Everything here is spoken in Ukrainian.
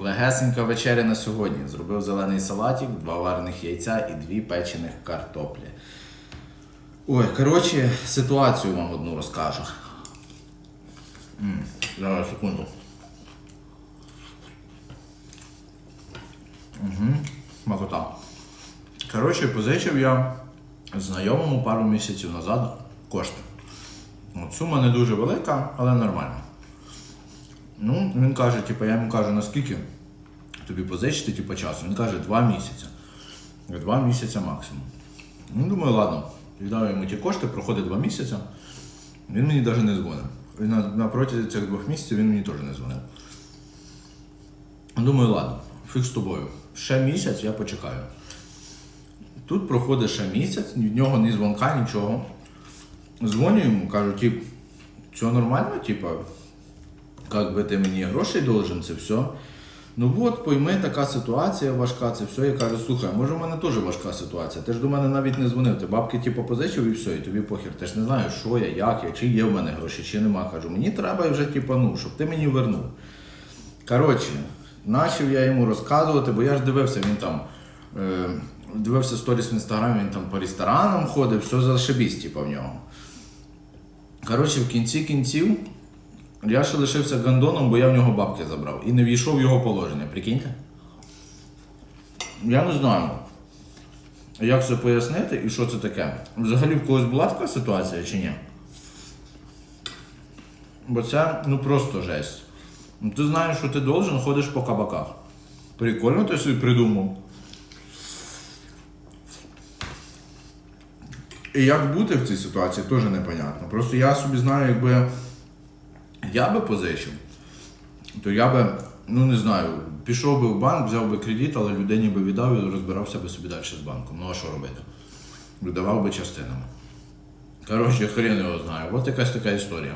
Легесенька вечеря на сьогодні. Зробив зелений салатик, два варених яйця і дві печених картоплі. Ой, коротше, ситуацію вам одну розкажу. Зараз, секунду. Угу, макота. Коротше, позичив я знайомому пару місяців назад кошти. Сума не дуже велика, але нормальна. Ну, він каже, типу, я йому кажу, наскільки тобі позичити, типу, часу. Він каже, два місяці. Два місяці максимум. Ну, думаю, ладно. Віддав йому ті кошти, проходить два місяці. Він мені навіть не дзвонив. На, на протязі цих двох місяців він мені теж не дзвонив. Думаю, ладно, фіг з тобою. Ще місяць я почекаю. Тут проходить ще місяць, від нього ні дзвонка, нічого. Дзвоню йому, кажу, тип, все нормально, типа, як би ти мені грошей должен, це все. Ну от, пойми, така ситуація важка, це все. Я кажу, слухай, може в мене теж важка ситуація. Ти ж до мене навіть не дзвонив. Ти бабки типу, позичив і все, і тобі похер. Ти ж не знаєш, що я, як я, чи є в мене гроші, чи нема. Кажу, мені треба вже, типу, ну, щоб ти мені вернув. Коротше, почав я йому розказувати, бо я ж дивився, він там е, дивився сторіс в інстаграмі, він там по ресторанам ходив, все зашибісь, типу, в нього. Коротше, в кінці кінців я ще лишився гандоном, бо я в нього бабки забрав. І не війшов в його положення, прикиньте? Я не знаю, як це пояснити і що це таке. Взагалі в когось була така ситуація чи ні? Бо це ну просто жесть. Ну, ти знаєш, що ти должен, ходиш по кабаках. Прикольно ти собі придумав. І як бути в цій ситуації, теж непонятно. Просто я собі знаю, якби я би позичив, то я би, ну не знаю, пішов би в банк, взяв би кредит, але людині би віддав і розбирався би собі далі з банком. Ну а що робити? Видавав би частинами. Коротше, хрен його знаю. От якась така історія.